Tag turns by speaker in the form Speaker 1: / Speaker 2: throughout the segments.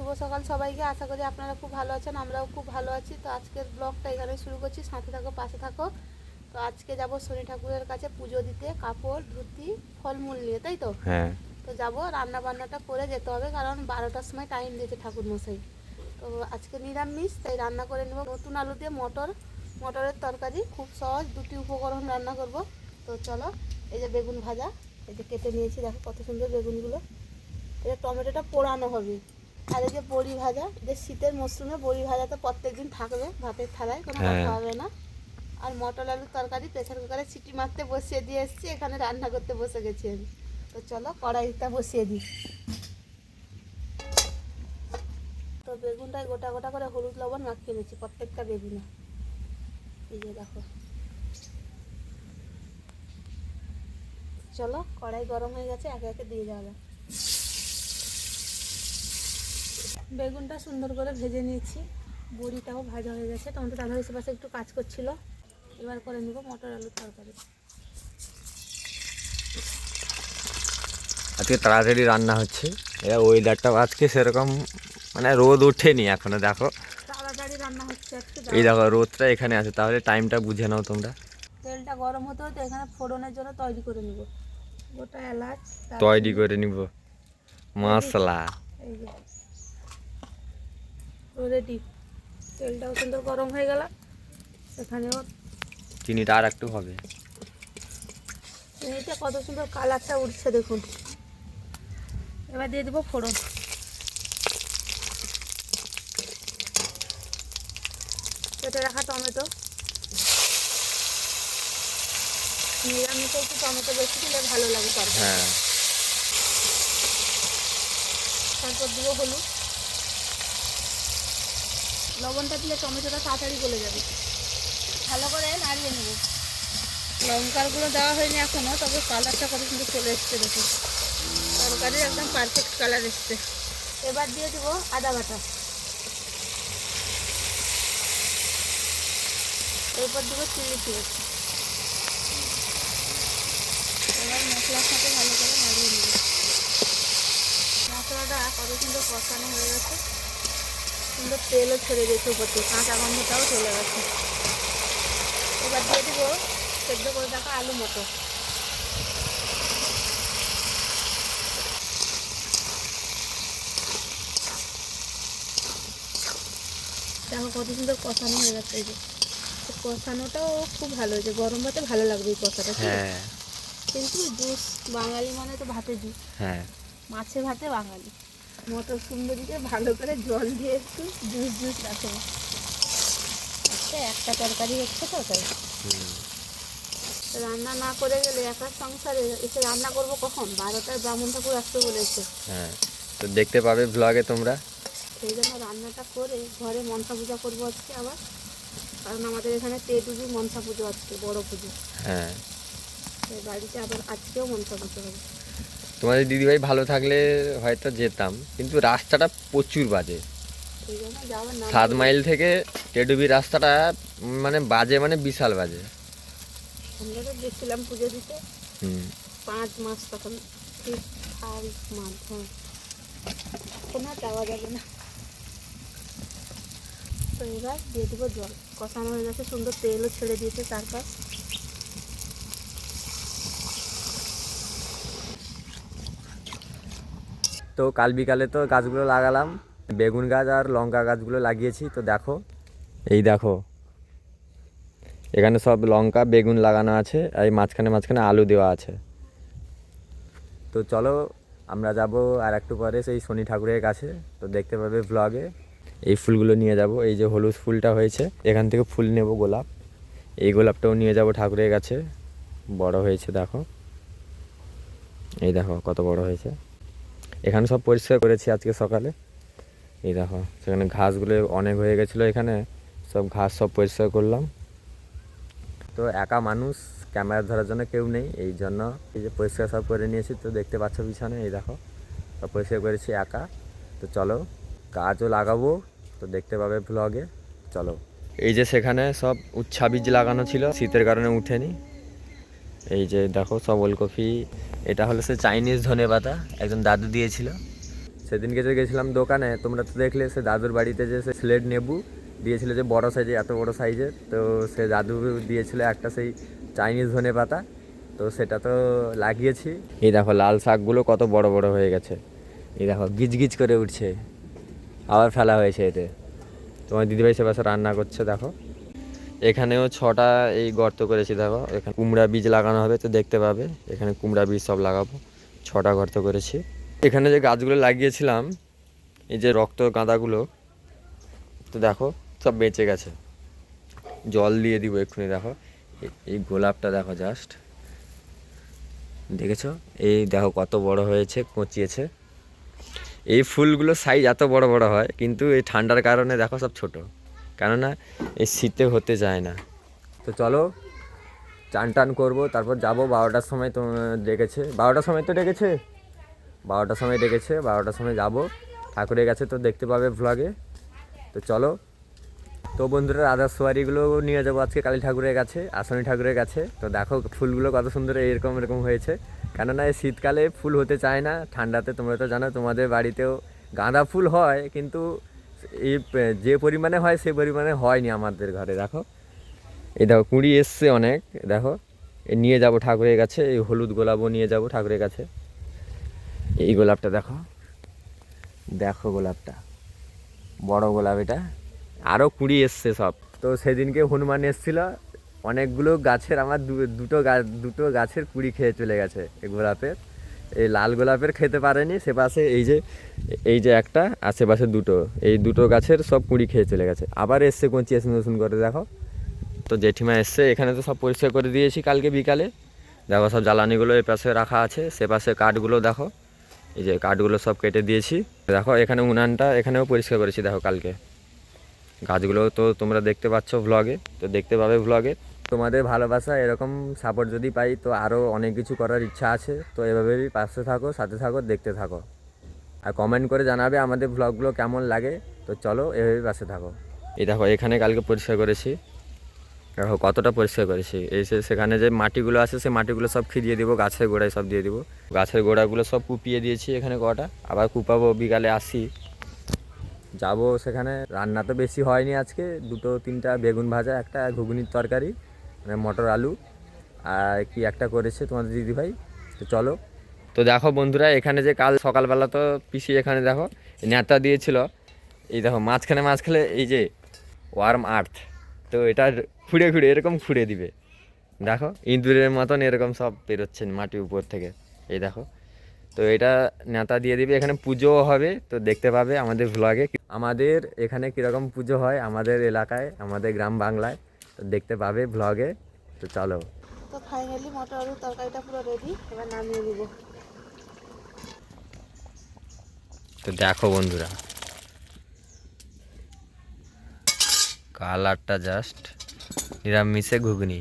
Speaker 1: শুভ সকাল সবাইকে। আশা করি আপনারা খুব ভালো আছেন আমরাও খুব ভালো আছি। তো আজকের ব্লগটা এখানে শুরু করছি। সাথে থাকো পাশে থাকো। তো আজকে যাব শনি ঠাকুরের কাছে পুজো দিতে কাপড় ধুতি ফলমূল নিয়ে তাই তো?
Speaker 2: হ্যাঁ।
Speaker 1: তো যাব রান্না বান্নাটা করে যেতে হবে কারণ বারোটার সময় টাইম দিয়েছে ঠাকুর মশাই তো আজকে নিরামিষ তাই রান্না করে নেব। নতুন আলু দিয়ে মটর মটরের তরকারি খুব সহজ দুটি উপকরণ রান্না করব। তো চলো এই যে বেগুন ভাজা এই যে কেটে নিয়েছি দেখো কত সুন্দর বেগুনগুলো। এটা টমেটোটা পোড়ানো হবে। আর এই যে বড়ি ভাজা। যে শীতের মরশুমে বড়ি ভাজা তো প্রত্যেকদিন থাকবে ভাতের থালায় কোনো
Speaker 2: হ্যাঁ।
Speaker 1: কথা হবে না। আর মটর আলুর তরকারি প্রেসার কুকারে সিটি মারতে বসিয়ে দিয়ে এসেছি এখানে রান্না করতে বসে গেছি আমি। তো চলো কড়াইটা বসিয়ে দিই। তো বেগুনটাই গোটা গোটা করে হলুদ লবণ মাখিয়ে নিচ্ছি প্রত্যেকটা বেগুনে। এই যে দেখো। চলো কড়াই গরম হয়ে গেছে একে একে দিয়ে যাওয়া যাক। বেগুনটা সুন্দর করে ভেজে নিয়েছি। বড়িটাও ভাজা হয়ে গেছে। টমেটো দাদা হিসেবে পাশে একটু কাজ করছিল। এবার করে নিব মটর আলুর তরকারি।
Speaker 2: আজকে তাড়াতাড়ি রান্না হচ্ছে। এবার ওয়েদারটাও আজকে সেরকম মানে রোদ ওঠেনি এখনও দেখো।
Speaker 1: তাড়াতাড়ি রান্না হচ্ছে
Speaker 2: এই দেখো রোদটা এখানে আছে। তাহলে টাইমটা বুঝে নাও তোমরা।
Speaker 1: তেলটা গরম হতে হতে এখানে ফোড়নের জন্য তৈরি করে নিব। গোটা এলাচ তৈরি
Speaker 2: করে নিব। মশলা।
Speaker 1: এই যে। রেডি তেলটাও সুন্দর গরম হয়ে গেল। সেখানেও
Speaker 2: চিনিটা আর একটু হবে।
Speaker 1: এইটা কত সুন্দর কালারটা উঠছে দেখুন। এবার দিয়ে দেবো ফোড়ন। কেটে রাখা টমেটো। নিরামিষে একটু টমেটো বেশি দিলে ভালো লাগে তরকারি।
Speaker 2: হ্যাঁ।
Speaker 1: তারপর দিব হলুদ। লবণটা দিলে টমেটোটা তাড়াতাড়ি গলে যাবে। ভালো করে নাড়িয়ে নেব। লঙ্কার গুঁড়ো দেওয়া হয়নি এখনও তবে কালারটা কত সুন্দর চলে এসছে দেখুন তরকারির একদম পারফেক্ট কালার এসছে। এবার দিয়ে দেবো আদা বাটা। এরপর দেবো চিলি ফ্লেক্স। এবার মশলার সাথে ভালো করে নাড়িয়ে নেব। মশলাটা কত সুন্দর কষানো হয়ে গেছে। সুন্দর তেলও ছেড়ে দিয়েছে উপর থেকে। কাঁচা গন্ধটাও চলে গেছে। এবার দিয়ে দেবো সেদ্ধ করে রাখা আলু মতো দেখো কত সুন্দর কষানো হয়ে গেছে এই যে। কষানোটাও খুব ভালো হয়েছে। গরম ভাতে ভালো লাগবে এই কষাটা?
Speaker 2: হ্যাঁ।
Speaker 1: কিন্তু জুস বাঙালি মানে তো ভাতে জুস।
Speaker 2: হ্যাঁ।
Speaker 1: মাছে ভাতে বাঙালি। মটর সুন্দরীকে ভালো করে জল দিয়ে একটু জুস জুস রাখে। আচ্ছা একটা তরকারি হচ্ছে তো তাই। রান্না না করে গেলে একার সংসারে এসে রান্না করব কখন? বারোটার ব্রাহ্মণ ঠাকুর আসতে বলেছে।
Speaker 2: হ্যাঁ তো দেখতে পাবে ব্লগে তোমরা।
Speaker 1: সেই জন্য রান্নাটা করে ঘরে মনসা পূজা করব আজকে আবার। কারণ আমাদের এখানে তেটুবি মনসা পুজো আজকে বড় পুজো।
Speaker 2: হ্যাঁ।
Speaker 1: তো বাড়িতে আবার আজকেও মনসা পুজো হবে।
Speaker 2: তোমাদের দিদিভাই ভালো থাকলে হয়তো যেতাম কিন্তু রাস্তাটা প্রচুর বাজে।
Speaker 1: না
Speaker 2: সাত মাইল থেকে টেডুবি রাস্তাটা মানে বাজে মানে বিশাল বাজে।
Speaker 1: আমরা তো গেছিলাম পুজো দিতে। পাঁচ মাস তখন হ্যাঁ। এখন যাওয়া যাবে না। তো এবার দিয়ে দেবো জল। কষানো হয়ে গেছে সুন্দর তেলও ছেড়ে দিয়েছে চারপাশ।
Speaker 2: তো কাল বিকালে তো গাছগুলো লাগালাম। বেগুন গাছ আর লঙ্কা গাছগুলো লাগিয়েছি, তো দেখো, এই দেখো। এখানে সব লঙ্কা, বেগুন লাগানো আছে, আর এই মাঝখানে মাঝখানে আলু দেওয়া আছে। তো চলো, আমরা যাব আর একটু পরে সেই শনি ঠাকুরের কাছে। তো দেখতে পাবে ব্লগে এই ফুলগুলো নিয়ে যাব। এই যে হলুদ ফুলটা হয়েছে, এখান থেকে ফুল নেব গোলাপ। এই গোলাপটাও নিয়ে যাব ঠাকুরের কাছে। বড় হয়েছে, দেখো। এই দেখো, কত বড় হয়েছে। এখানে সব পরিষ্কার করেছি আজকে সকালে। এই দেখো, সেখানে ঘাসগুলো অনেক হয়ে গেছিল এখানে। সব ঘাস সব পরিষ্কার করলাম। তো একা মানুষ, ক্যামেরা ধরার জন্য কেউ নেই, এই জন্য এই যে পরিষ্কার সব করে নিয়েছি। তো দেখতে পাচ্ছ পিছনে, এই দেখো, সব পরিষ্কার করেছি একা। তো চলো, গাছও লাগাবো, তো দেখতে পাবে ব্লগে চলো। এই যে সেখানে সব উচ্ছা বীজ লাগানো ছিল, শীতের কারণে উঠেনি। এই যে দেখো সব ওলকপি এটা হলো সে চাইনিজ ধনে পাতা, একজন দাদু দিয়েছিল। সেদিনকে যে গেছিলাম দোকানে, তোমরা তো দেখলে সে দাদুর বাড়িতে যে সে স্লেট নেবু দিয়েছিল যে বড় সাইজে এত বড় সাইজের তো সে দাদু দিয়েছিল একটা সেই চাইনিজ ধনে পাতা। তো সেটা তো লাগিয়েছি। এই দেখো লাল শাকগুলো কত বড় বড় হয়ে গেছে। এই দেখো গিজ গিজ করে উঠছে। আবার ফেলা হয়েছে এতে। তোমার দিদিভাই সে রান্না করছে, দেখো। এখানেও ছটা এই গর্ত করেছি, দেখো। এখানে কুমড়া বীজ লাগানো হবে, তো দেখতে পাবে। এখানে কুমড়া বীজ সব লাগাবো। ছটা গর্ত করেছি। এখানে যে গাছগুলো লাগিয়েছিলাম, এই যে রক্ত গাঁদাগুলো, তো দেখো, সব বেঁচে গেছে। জল দিয়ে দিব এক্ষুনি, দেখো। এই গোলাপটা দেখো জাস্ট দেখেছ? এই দেখো কত বড় হয়েছে কচিয়েছে এই ফুলগুলো সাইজ এত বড় বড় হয়, কিন্তু এই ঠান্ডার কারণে দেখো সব ছোট। কেননা এই শীতে হতে যায় না। তো চলো, চান টান করব, তারপর যাব বারোটার সময় তো ডেকেছে। বারোটার সময় তো ডেকেছে? বারোটার সময় ডেকেছে, বারোটার সময় যাব। ঠাকুরের কাছে তো দেখতে পাবে ভ্লগে তো চলো, তো বন্ধুরা রাধার সোয়ারিগুলো নিয়ে যাব আজকে কালী ঠাকুরের কাছে, আসনি ঠাকুরের কাছে। তো দেখো ফুলগুলো কত সুন্দর এরকম এরকম হয়েছে। কেননা এই শীতকালে ফুল হতে চায় না, ঠান্ডাতে তোমরা তো জানো, তোমাদের বাড়িতেও গাঁদা ফুল হয়, কিন্তু এই যে পরিমাণে হয় সে পরিমাণে হয়নি আমাদের ঘরে, দেখো। এই দেখো, কুঁড়ি এসছে অনেক, দেখো। এ, নিয়ে যাব ঠাকুরের কাছে, এই হলুদ গোলাপও নিয়ে যাব ঠাকুরের কাছে। এই গোলাপটা দেখো দেখো গোলাপটা। বড় গোলাপ এটা। আরও কুড়ি এসছে সব। তো সেদিনকে হনুমান এসছিল, অনেকগুলো গাছের, আমার দুটো গাছ দুটো গাছের কুড়ি খেয়ে চলে গেছে এই গোলাপের। এই লাল গোলাপের খেতে পারেনি, সে পাশে এই যে এই যে একটা আশেপাশে দুটো। এই দুটো গাছের সব কুড়ি খেয়ে চলে গেছে। আবার এসছে কঞ্চি এসে নতুন করে, দেখো। তো জেঠিমা এসছে, এখানে তো সব পরিষ্কার করে দিয়েছি কালকে বিকালে। দেখো সব জ্বালানিগুলো এ পাশে রাখা আছে, সে পাশে কাঠগুলো দেখো। এই যে কাঠগুলো সব কেটে দিয়েছি। দেখো এখানে উনানটা এখানেও পরিষ্কার করেছি, দেখো কালকে। গাছগুলো তো তোমরা দেখতে পাচ্ছ ভ্লগে তো দেখতে পাবে ভ্লগে তোমাদের ভালোবাসা, এরকম সাপোর্ট যদি পাই, তো আরও অনেক কিছু করার ইচ্ছা আছে। তো এভাবেই পাশে থাকো, সাথে থাকো, দেখতে থাকো। আর কমেন্ট করে জানাবে আমাদের ভ্লগগুলো কেমন লাগে। তো চলো, এভাবেই পাশে থাকো। এই দেখো, এখানে কালকে পরিষ্কার করেছি। দেখো, কতটা পরিষ্কার করেছি। এই সেখানে যে মাটিগুলো আছে সেই মাটিগুলো সব খিরিয়ে দিব, গাছের গোড়ায় সব দিয়ে দিব। গাছের গোড়াগুলো সব কুপিয়ে দিয়েছি এখানে কটা। আবার কুপাবো, বিকালে আসি। যাব সেখানে। রান্না তো বেশি হয়নি আজকে। দুটো, তিনটা বেগুন ভাজা, একটা ঘুগনির তরকারি। মানে মটর আলু আর কি একটা করেছে তোমাদের দিদিভাই। তো চলো। তো দেখো বন্ধুরা, এখানে যে কাল সকালবেলা তো পিসি এখানে দেখো নেতা দিয়েছিল। এই দেখো, মাঝখানে মাঝখানে এই যে ওয়ার্ম আর্থ, তো এটা খুঁড়ে খুঁড়ে, এরকম খুঁড়ে দিবে। দেখো, ইঁদুরের মতন এরকম সব বেরোচ্ছে মাটির উপর থেকে। এই দেখো, তো এটা নেতা দিয়ে দিবে। এখানে পুজোও হবে, তো দেখতে পাবে আমাদের ভ্লগে আমাদের এখানে কীরকম পুজো হয় আমাদের এলাকায়, আমাদের গ্রাম বাংলায় দেখতে পাবে ভ্লগে তো চলো।
Speaker 1: তো ফাইনালি মটর আলুর তরকারিটা পুরো রেডি এবার নামিয়ে নিব।
Speaker 2: তো দেখো বন্ধুরা। কালারটা জাস্ট নিরামিষে ঘুগনি।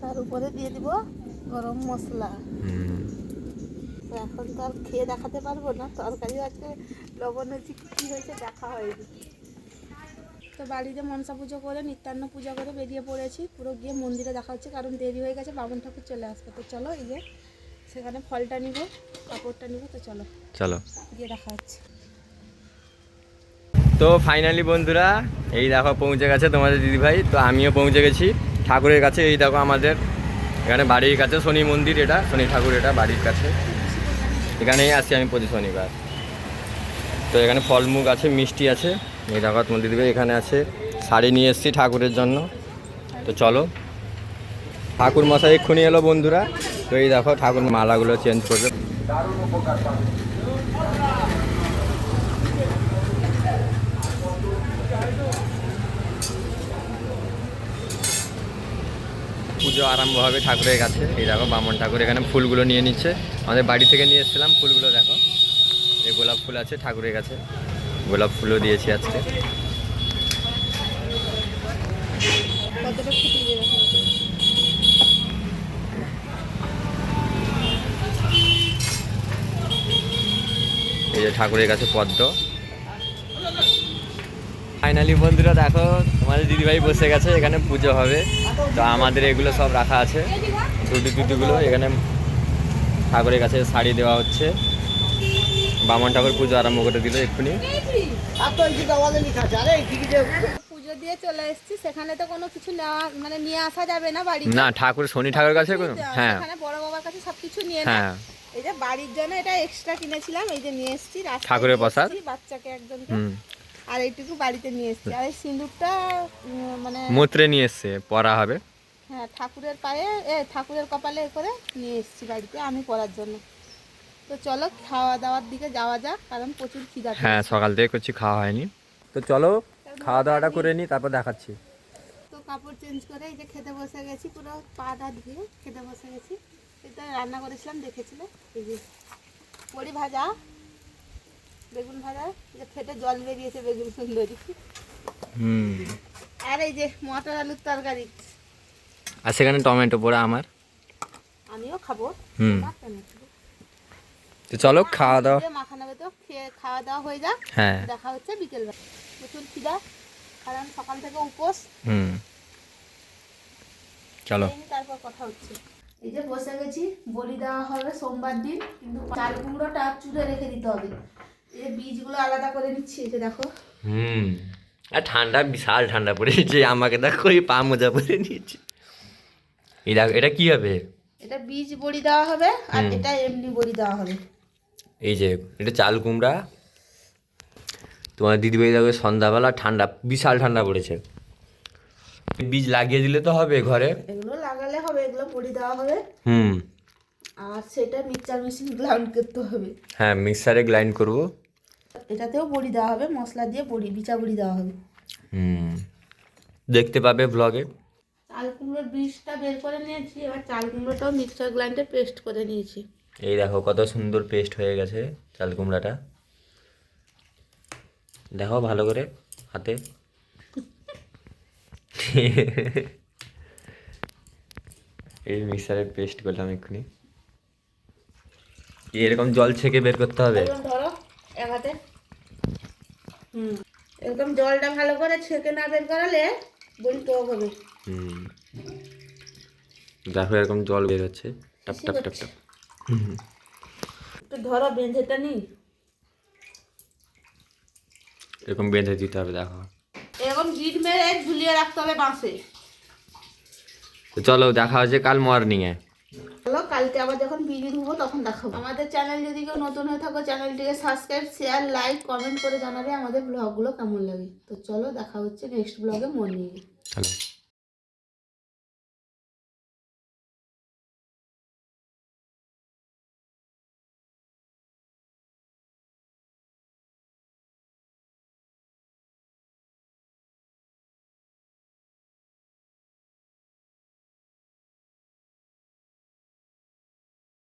Speaker 1: তার উপরে দিয়ে দিব গরম মশলা। তো এখন তো আর খেয়ে দেখাতে পারব না তরকারি আজকে লবণ হয়েছে কি কী হয়েছে দেখা হয়নি। তো বাড়িতে মনসা পুজো করে নিত্যান্ন পূজা করে বেরিয়ে পড়েছি। পুরো গিয়ে মন্দিরে দেখা হচ্ছে কারণ দেরি হয়ে গেছে বামন ঠাকুর চলে আসবে। তো চলো এই যে সেখানে ফলটা নিব কাপড়টা নিব তো চলো।
Speaker 2: চলো।
Speaker 1: গিয়ে দেখা হচ্ছে।
Speaker 2: তো ফাইনালি বন্ধুরা এই দেখো পৌঁছে গেছে তোমাদের দিদিভাই তো আমিও পৌঁছে গেছি। ঠাকুরের কাছে এই দেখো আমাদের এখানে বাড়ির কাছে শনি মন্দির এটা শনি ঠাকুর এটা বাড়ির কাছে। এখানেই আছি আমি প্রতি শনিবার তো এখানে ফলমুখ আছে মিষ্টি আছে। এই দেখো তোমার দিদিভাই এখানে আছে। শাড়ি নিয়ে এসেছি ঠাকুরের জন্য। তো চলো। ঠাকুর মশাই এক্ষুনি এলো বন্ধুরা। তো এই দেখো ঠাকুর মালাগুলো চেঞ্জ করবে। পুজো আরম্ভ হবে ঠাকুরের কাছে। এই দেখো বামন ঠাকুর এখানে ফুলগুলো নিয়ে নিচ্ছে। আমাদের বাড়ি থেকে নিয়ে এসেছিলাম। ফুলগুলো দেখো। এই গোলাপ ফুল আছে ঠাকুরের কাছে। গোলাপ ফুলও দিয়েছি আজকে। এই যে ঠাকুরের কাছে পদ্ম। ফাইনালি বন্ধুরা দেখো, তোমাদের দিদিভাই বসে গেছে, এখানে পুজো হবে। তো আমাদের এগুলো সব রাখা আছে। দুটি দুটিগুলো এখানে ঠাকুরের কাছে শাড়ি দেওয়া হচ্ছে। বামন ঠাকুর পুজো আরম্ভ করে দিল এক্ষুনি।
Speaker 1: পুজো দিয়ে চলে এসেছি সেখানে তো কোনো কিছু নেওয়া মানে নিয়ে আসা যাবে না বাড়ি
Speaker 2: না ঠাকুর শনি ঠাকুরের কাছে কোনো হ্যাঁ।
Speaker 1: বড় বাবার কাছে সবকিছু নিয়ে না
Speaker 2: হ্যাঁ।
Speaker 1: এই যে বাড়ির জন্য এটা এক্সট্রা কিনেছিলাম এই যে নিয়ে এসেছি
Speaker 2: ঠাকুরের প্রসাদ?
Speaker 1: বাচ্চাকে আর এইটুকু বাড়িতে নিয়ে এসেছি। আর এই সিঁদুরটা মানে
Speaker 2: মুত্রে নিয়ে এসছে পড়া হবে।
Speaker 1: হ্যাঁ ঠাকুরের পায়ে এ ঠাকুরের কপালে করে নিয়ে এসেছি বাড়িতে আমি পরার জন্য। তো চলো খাওয়া দাওয়ার দিকে যাওয়া যাক কারণ প্রচুর খিদা।
Speaker 2: হ্যাঁ সকাল থেকে করছি খাওয়া হয়নি। তো চলো খাওয়া দাওয়াটা করে নিই তারপর দেখাচ্ছি।
Speaker 1: তো কাপড় চেঞ্জ করে এই যে খেতে বসে গেছি পুরো পা দা ধুয়ে খেতে বসে গেছি। এটা রান্না করেছিলাম দেখেছিলে? এই যে বড়ি ভাজা বেগুন ভাজা যে ফেটে জল বেরিয়েছে বেগুন সুন্দরী।
Speaker 2: হুম।
Speaker 1: আর এই যে মটর আলুর তরকারি।
Speaker 2: আর সেখানে টমেটো পোড়া আমার।
Speaker 1: আমিও খাব
Speaker 2: হুম।
Speaker 1: খাব?
Speaker 2: তো চলো খাওয়া দাওয়া।
Speaker 1: মাখা নেবে তো খেয়ে খাওয়া দাওয়া হয়ে যাক।
Speaker 2: হ্যাঁ।
Speaker 1: দেখা হচ্ছে বিকেলবেলা প্রচুর খিদা কারণ সকাল থেকে উপোস।
Speaker 2: হুম। চলো।
Speaker 1: তারপর কথা হচ্ছে। এই যে বসে গেছি বলি দেওয়া হবে সোমবার দিন কিন্তু চাল কুমড়োটা চুড়ে রেখে দিতে হবে। এই যে বীজগুলো আলাদা করে নিচ্ছি এই যে দেখো।
Speaker 2: হুম। আর ঠান্ডা বিশাল ঠান্ডা পড়েছে আমাকে দেখো এই পা মোজা পরে নিয়েছে। দেখো এটা কি হবে?
Speaker 1: এটা বীজ বড়ি দেওয়া হবে আর এটা এমনি বড়ি দেওয়া হবে।
Speaker 2: এই যে এটা চাল কুমড়া। তোমার দিদিভাই দেখো সন্ধ্যাবেলা ঠান্ডা বিশাল ঠান্ডা পড়েছে। বীজ লাগিয়ে দিলে তো হবে ঘরে।
Speaker 1: এগুলো লাগালে হবে এগুলো বড়ি দেওয়া হবে।
Speaker 2: হুম।
Speaker 1: আর সেটা মিক্সচার মেশিন গ্রাউন্ড করতে হবে।
Speaker 2: হ্যাঁ মিক্সারে গ্রাইন্ড করব।
Speaker 1: এটাতেও বড়ি দেওয়া হবে মশলা দিয়ে বড়ি বিচা বড়ি দেওয়া হবে।
Speaker 2: হুম। দেখতে পাবে ব্লগে
Speaker 1: চাল কুমড়োর বীজটা বের করে নিয়েছি এবার চাল কুমড়োটাও মিক্সচার গ্রাইন্ডে পেস্ট করে নিয়েছি।
Speaker 2: এই দেখো কত সুন্দর পেস্ট হয়ে গেছে চাল কুমড়াটা। দেখো ভালো করে হাতে। এই মিক্সারে পেস্ট করলাম এক্ষুনি। এরকম জল ছেঁকে বের করতে হবে?
Speaker 1: এরকম ধরো এক হাতে। হুম এরকম জলটা ভালো করে ছেঁকে না বের করালে বড়ি টক হবে।
Speaker 2: হুম। দেখো এরকম জল বের হচ্ছে। টাপ টাপ টাপ টাপ।
Speaker 1: ধরো বেঁধেটা নি
Speaker 2: এরকম বেঁধে দিতে হবে দেখো।
Speaker 1: এরকম গিট মেরে ঝুলিয়ে রাখতে হবে বাঁশে।
Speaker 2: তো চলো দেখা হচ্ছে কাল মর্নিংয়ে
Speaker 1: চলো কালকে আবার যখন বিড়ি ধুবো তখন দেখাবো। আমাদের চ্যানেল যদি কেউ নতুন হয়ে থাকো চ্যানেলটিকে সাবস্ক্রাইব শেয়ার লাইক কমেন্ট করে জানাবে আমাদের ব্লগগুলো কেমন লাগে। তো চলো দেখা হচ্ছে নেক্সট ব্লগে মর্নিংয়ে
Speaker 2: চলো।